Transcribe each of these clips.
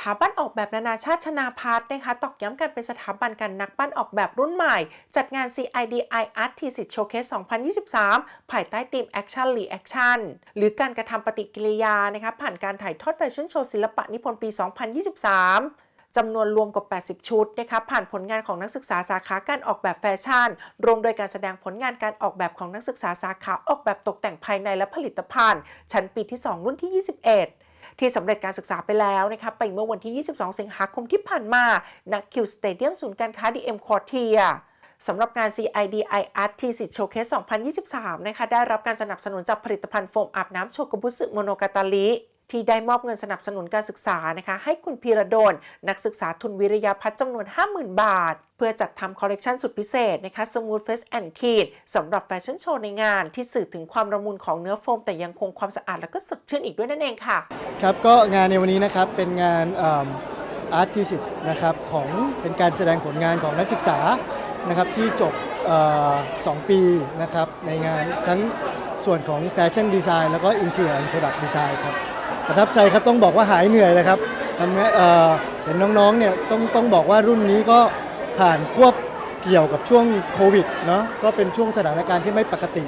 ถาบันออกแบบนานาชาติชนาพัฒน์นะคะตอกย้ำการเป็นสถาบันการนักปั้นออกแบบรุ่นใหม่ จัดงาน CIDI Artist Showcase 2023 ภายใต้ธีม Action Reaction หรือการกระทำปฏิกิริยานะคะผ่านการถ่ายทอดแฟชั่นโชว์ศิลปะนิพนธ์ปี 2023จำนวนรวมกว่า 80 ชุดนะคะผ่านผลงานของนักศึกษาสาขาการออกแบบแฟชั่น รวมโดยการแสดงผลงานการออกแบบของนักศึกษาสาขาออกแบบตกแต่งภายในและผลิตภัณฑ์ ชั้นปีที่ 2 รุ่นที่ 21 ที่สำเร็จการศึกษาไปแล้วนะคะไปเมื่อวันที่ 22 สิงหาคมที่ผ่านมาณคิวสเตเดียมศูนย์การค้า DM Quartier สำหรับงาน CIDI Artist Showcase 2023 นะคะ ได้รับการสนับสนุนจากผลิตภัณฑ์โฟมอาบน้ำโชกุบุสึโมโนกาตาลิ ที่ได้มอบเงินสนับสนุนการศึกษานะคะให้คุณพีระดลนักศึกษาทุนวิริยาพัฒน์จำนวน 50,000 บาท เพื่อจัดทำคอลเลกชันสุดพิเศษนะคะ Smooth Face and Kid สำหรับแฟชั่นโชว์ในงาน ที่สื่อถึงความระมุนของเนื้อโฟม แต่ยังคงความสะอาดและก็สดชื่นอีกด้วยนั่นเองค่ะ ครับก็งานในวันนี้นะครับเป็นงานอาร์ติสิตนะครับของเป็นการแสดงผลงานของนักศึกษานะครับที่จบสองปีนะครับในงานทั้งส่วนของแฟชั่นดีไซน์แล้วก็อินเทอร์แอนด์โปรดักต์ดีไซน์ครับ ประทับใจครับต้องบอกว่าหายเหนื่อยเลยครับทำให้เอ่อเห็นน้องๆเนี่ยต้องต้องบอกว่ารุ่นนี้ก็ผ่านควบเกี่ยวกับช่วงโควิดเนาะก็เป็นช่วงสถานการณ์ที่ไม่ปกติ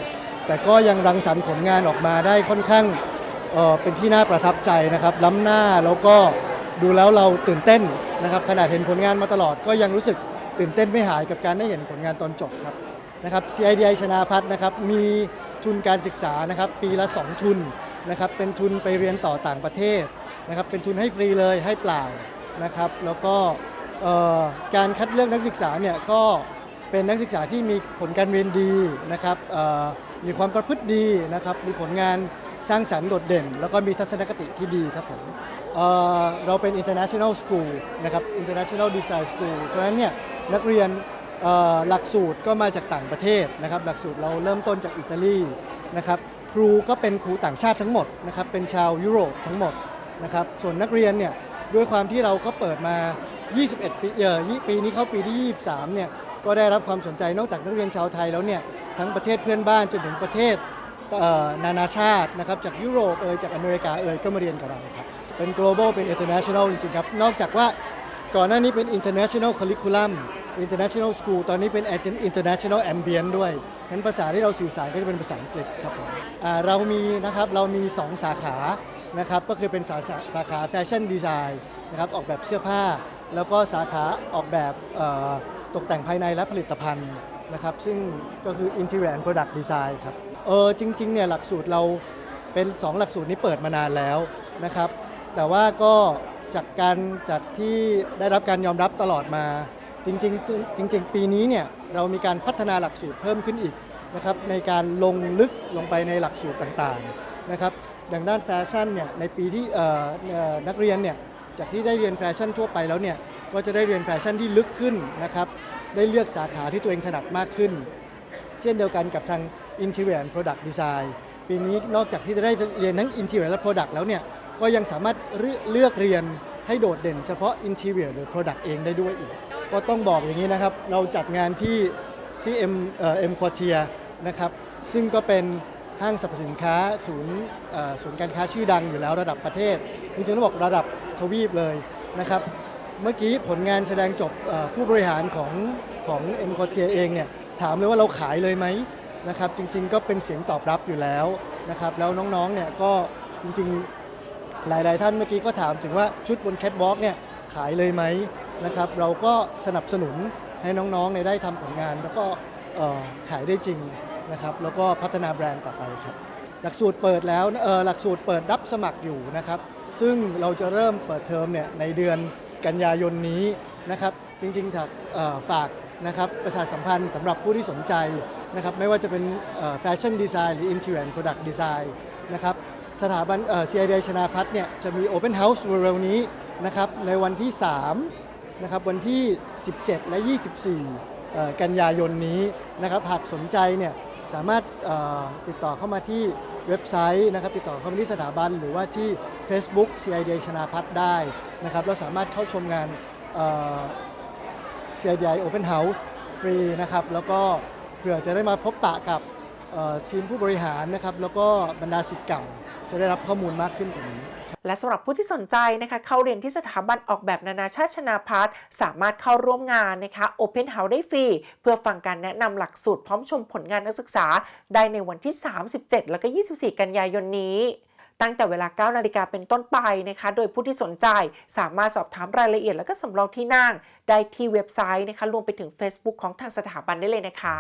แต่ก็ยังรังสรรค์ผลงานออกมาได้ค่อนข้างเอ่อเป็นที่น่าประทับใจนะครับล้ำหน้าแล้วก็ดูแล้วเราตื่นเต้นนะครับขนาดเห็นผลงานมาตลอดก็ยังรู้สึกตื่นเต้นไม่หายกับการได้เห็นผลงานตอนจบครับนะครับ CIDI ชนาพัฒน์นะครับมีทุนการศึกษานะครับปีละ 2 ทุน นะครับเป็นทุนไปเรียนต่อต่างประเทศนะครับเป็นทุนให้ฟรีเลยให้เปล่านะครับแล้วก็การคัดเลือกนักศึกษาเนี่ยก็เป็นนักศึกษาที่มีผลการเรียนดีนะครับมีความประพฤติดีนะครับมีผลงานสร้างสรรค์โดดเด่น แล้วก็มีทัศนคติที่ดีครับผมเเราเป็น international school นะครับ international design school ฉะนั้นเนี่ยนักเรียนหลักสูตรก็มาจากต่างประเทศนะครับ หลักสูตรเราเริ่มต้นจากอิตาลีนะครับ ครูก็เป็นครูต่างชาติทั้งหมดนะครับเป็นชาวยุโรปทั้งหมดนะครับส่วนนักเรียนเนี่ยด้วยความที่เราก็เปิดมา 21 ปีเอ่อยี่ปีนี้เข้าปีที่ 23 เนี่ยก็ได้รับความสนใจนอกจากนักเรียนชาวไทยแล้วเนี่ยทั้งประเทศเพื่อนบ้านจนถึงประเทศเนานาชาตินะครับจากยุโรปเอยจากอเมริกาเอยก็มาเรียนกับเราครับเป็น global เป็น international จริงๆครับ นอกจากว่า ก่อนหน้านี้เป็น international curriculum international school ตอนนี้เป็น international ambient ด้วยงั้นภาษาที่เราสื่อสารก็จะเป็นภาษาอังกฤษครับผมอ่าเรามีนะครับเรามี 2 สาขานะครับก็คือเป็นสาขาสาขาแฟชั่นดีไซน์นะครับออกแบบเสื้อผ้า แล้วก็สาขาออกแบบตกแต่งภายในและผลิตภัณฑ์นะครับซึ่งก็คือ interior and product design ครับเออจริงๆเนี่ยหลักสูตรเราเป็น 2 หลักสูตรนี้เปิดมานานแล้วนะครับแต่ว่าก็ จากการจากที่ได้รับการยอมรับตลอดมา จริงๆจริง ๆ ปีนี้เนี่ยเรามีการพัฒนาหลักสูตรเพิ่มขึ้นอีกนะครับในการลงลึกลงไปในหลักสูตรต่างๆนะครับอย่างด้านแฟชั่นเนี่ยในปีที่นักเรียนเนี่ยจากที่ได้เรียนแฟชั่นทั่วไปแล้วเนี่ยก็จะได้เรียนแฟชั่นที่ลึกขึ้นนะครับได้เลือกสาขาที่ตัวเองถนัดมากขึ้น เช่นเดียวกันกับทาง Interior and Product Design ปีนี้นอกจากที่จะได้เรียนทั้ง Interior และ Product แล้วเนี่ย ก็ยังสามารถเลือกเรียนให้โดดเด่นเฉพาะ Interior หรือ Product เองได้ด้วยอีก ก็ต้องบอกอย่างนี้นะครับ เราจัดงานที่ที่เอ่อ M Quartier นะครับ ซึ่งก็เป็นห้างสรรพสินค้าศูนย์ศูนย์การค้าชื่อดังอยู่แล้วระดับประเทศจริงๆต้องบอกระดับทวีปเลยนะครับ เมื่อกี้ผลงานแสดงจบผู้บริหารของของ M c o t i e r เองเนี่ยถามเลยว่าเราขายเลยไหมนะครับ จริงๆก็เป็นเสียงตอบรับอยู่แล้วนะครับ แล้วน้องๆเนี่ยก็จริงๆ หลาย ๆ ท่านเมื่อกี้ก็ถามถึงว่าชุดบนแคทวอล์กเนี่ยขายเลยไหมนะครับ เราก็สนับสนุนให้น้องๆเนี่ยได้ทำผลงาน แล้วก็ขายได้จริงนะครับแล้วก็พัฒนาแบรนด์ต่อไปครับหลักสูตรเปิดแล้วเออหลักสูตรเปิดรับสมัครอยู่นะครับ ซึ่งเราจะเริ่มเปิดเทอมเนี่ยในเดือนกันยายนนี้นะครับจริงๆถักฝากนะครับประชาสัมพันธ์สำหรับผู้ที่สนใจนะครับไม่ว่าจะเป็นแฟชั่นดีไซน์หรือ Interior and Product Design นะครับ สถาบันเอ่อ CID ชนาพัฒน์เนี่ยจะมี Open House เร็วๆนี้นะครับในวันที่ 3 นะครับวันที่ 17 และ 24เอ่อกันยายนนี้นะครับหากสนใจเนี่ยสามารถเอ่อติดต่อเข้ามาที่เว็บไซต์นะครับติดต่อเข้ามาที่สถาบันหรือว่าที่ Facebook CID ชนาพัฒน์ได้นะครับแล้วสามารถเข้าชมงานเอ่อ CIDI Open House ฟรีนะครับแล้วก็เผื่อจะได้มาพบปะกับเอ่อทีมผู้บริหารนะครับแล้วก็บรรดาสิทธิ์เก่า จะได้รับข้อมูลมากขึ้นกว่านี้ และสำหรับผู้ที่สนใจนะคะเข้าเรียนที่สถาบันออกแบบนานาชาติชนาพัฒน์สามารถเข้าร่วมงานนะคะ Open House ได้ฟรี เพื่อฟังการแนะนำหลักสูตรพร้อมชมผลงานนักศึกษา ได้ในวันที่ 37 แล้วก็ 24 กันยายนนี้ตั้งแต่เวลา 9 นาฬิกาเป็นต้นไปนะคะ โดยผู้ที่สนใจสามารถสอบถามรายละเอียดแล้วก็สำรองที่นั่ง ได้ที่เว็บไซต์นะคะ รวมไปถึง Facebook ของทางสถาบันได้เลยนะคะ